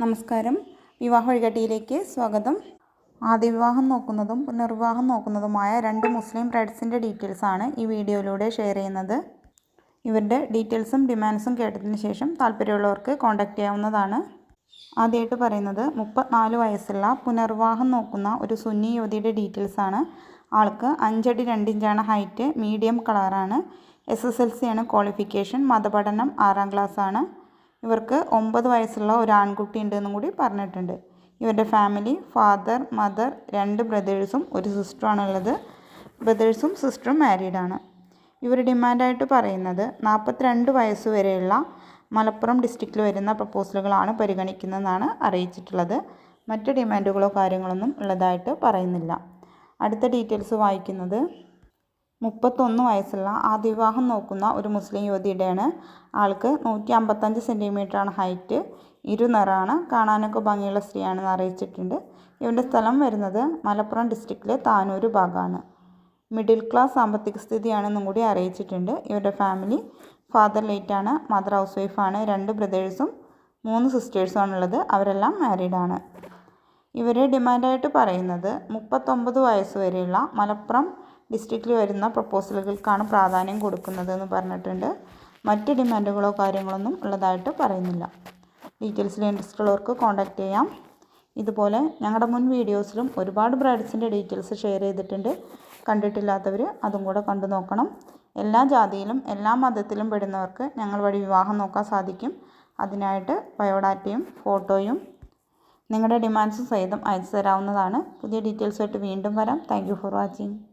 നമസ്കാരം. വിവാഹ വഴികാട്ടിയിലേക്ക് സ്വാഗതം. ആദ്യ വിവാഹം നോക്കുന്നതും പുനർവിവാഹം നോക്കുന്നതുമായ രണ്ട് മുസ്ലിം ബ്രൈഡ്സിന്റെ ഡീറ്റെയിൽസാണ് ഈ വീഡിയോയിലൂടെ ഷെയർ ചെയ്യുന്നത്. ഇവരുടെ ഡീറ്റെയിൽസും ഡിമാൻഡ്സും കേട്ടതിന് ശേഷം താല്പര്യമുള്ളവർക്ക് കോൺടാക്റ്റ് ചെയ്യാവുന്നതാണ്. ആദ്യമായിട്ട് പറയുന്നത് മുപ്പത്തിനാല് വയസ്സുള്ള പുനർവിവാഹം നോക്കുന്ന ഒരു സുന്നി യുവതിയുടെ ഡീറ്റെയിൽസാണ് ആൾക്ക് അഞ്ചടി രണ്ടിഞ്ചാണ് ഹൈറ്റ് മീഡിയം കളറാണ്. എസ് എസ് എൽ സി ആണ് ക്വാളിഫിക്കേഷൻ മതപഠനം ആറാം ക്ലാസ്സാണ്. ഇവർക്ക് ഒമ്പത് വയസ്സുള്ള ഒരു ആൺകുട്ടി ഉണ്ടെന്നും കൂടി പറഞ്ഞിട്ടുണ്ട്. ഇവരുടെ ഫാമിലി ഫാദർ മദർ രണ്ട് ബ്രദേഴ്സും ഒരു സിസ്റ്ററുമാണ് ഉള്ളത് ബ്രദേഴ്സും സിസ്റ്ററും മാരീഡാണ് ഇവർ ഡിമാൻഡായിട്ട് പറയുന്നത് നാൽപ്പത്തിരണ്ട് വയസ്സ് വരെയുള്ള മലപ്പുറം ഡിസ്ട്രിക്റ്റിൽ വരുന്ന പ്രപ്പോസലുകളാണ് പരിഗണിക്കുന്നതെന്നാണ് അറിയിച്ചിട്ടുള്ളത്. മറ്റ് ഡിമാൻഡുകളോ കാര്യങ്ങളൊന്നും ഉള്ളതായിട്ട് പറയുന്നില്ല. അടുത്ത ഡീറ്റെയിൽസ് വായിക്കുന്നത് മുപ്പത്തൊന്ന് വയസ്സുള്ള ആദ്യ വിവാഹം നോക്കുന്ന ഒരു മുസ്ലിം യുവതിയുടെയാണ്. ആൾക്ക് നൂറ്റി അമ്പത്തഞ്ച് സെന്റിമീറ്ററാണ് ഹൈറ്റ് ഇരുനിറാണ് കാണാനൊക്കെ ഭംഗിയുള്ള സ്ത്രീയാണെന്ന് അറിയിച്ചിട്ടുണ്ട്. ഇവന്റെ സ്ഥലം വരുന്നത് മലപ്പുറം ഡിസ്ട്രിക്റ്റിലെ താനൂർ ഭാഗമാണ്. മിഡിൽ ക്ലാസ് സാമ്പത്തിക സ്ഥിതിയാണെന്നും കൂടി അറിയിച്ചിട്ടുണ്ട്. ഇവരുടെ ഫാമിലി ഫാദർ ലേറ്റാണ് മദർ ഹൗസ് വൈഫാണ് രണ്ട് ബ്രദേഴ്സും മൂന്ന് സിസ്റ്റേഴ്സും ഉള്ളത് അവരെല്ലാം മാരീഡാണ്. ഇവരെ ഡിമാൻഡായിട്ട് പറയുന്നത് മുപ്പത്തൊമ്പത് വയസ്സ് വരെയുള്ള മലപ്പുറം ഡിസ്ട്രിക്റ്റിൽ വരുന്ന പ്രപ്പോസലുകൾക്കാണ് പ്രാധാന്യം കൊടുക്കുന്നത് എന്ന് പറഞ്ഞിട്ടുണ്ട്. മറ്റ് ഡിമാൻഡുകളോ കാര്യങ്ങളൊന്നും ഉള്ളതായിട്ട് പറയുന്നില്ല. ഡീറ്റെയിൽസിൽ ഇൻട്രസ്റ്റ് ഉള്ളവർക്ക് കോൺടാക്റ്റ് ചെയ്യാം. ഇതുപോലെ ഞങ്ങളുടെ മുൻ വീഡിയോസിലും ഒരുപാട് ബ്രൈഡ്സിന്റെ ഡീറ്റെയിൽസ് ഷെയർ ചെയ്തിട്ടുണ്ട്. കണ്ടിട്ടില്ലാത്തവർ അതും കൂടെ കണ്ടു നോക്കണം. എല്ലാ ജാതിയിലും എല്ലാ മതത്തിലും പെടുന്നവർക്ക് ഞങ്ങൾ വഴി വിവാഹം നോക്കാൻ സാധിക്കും. അതിനായിട്ട് ബയോഡാറ്റയും ഫോട്ടോയും നിങ്ങളുടെ ഡിമാൻഡ്സും സഹിതം അയച്ചു തരാവുന്നതാണ്. പുതിയ ഡീറ്റെയിൽസുമായിട്ട് വീണ്ടും വരാം. Thank for watching.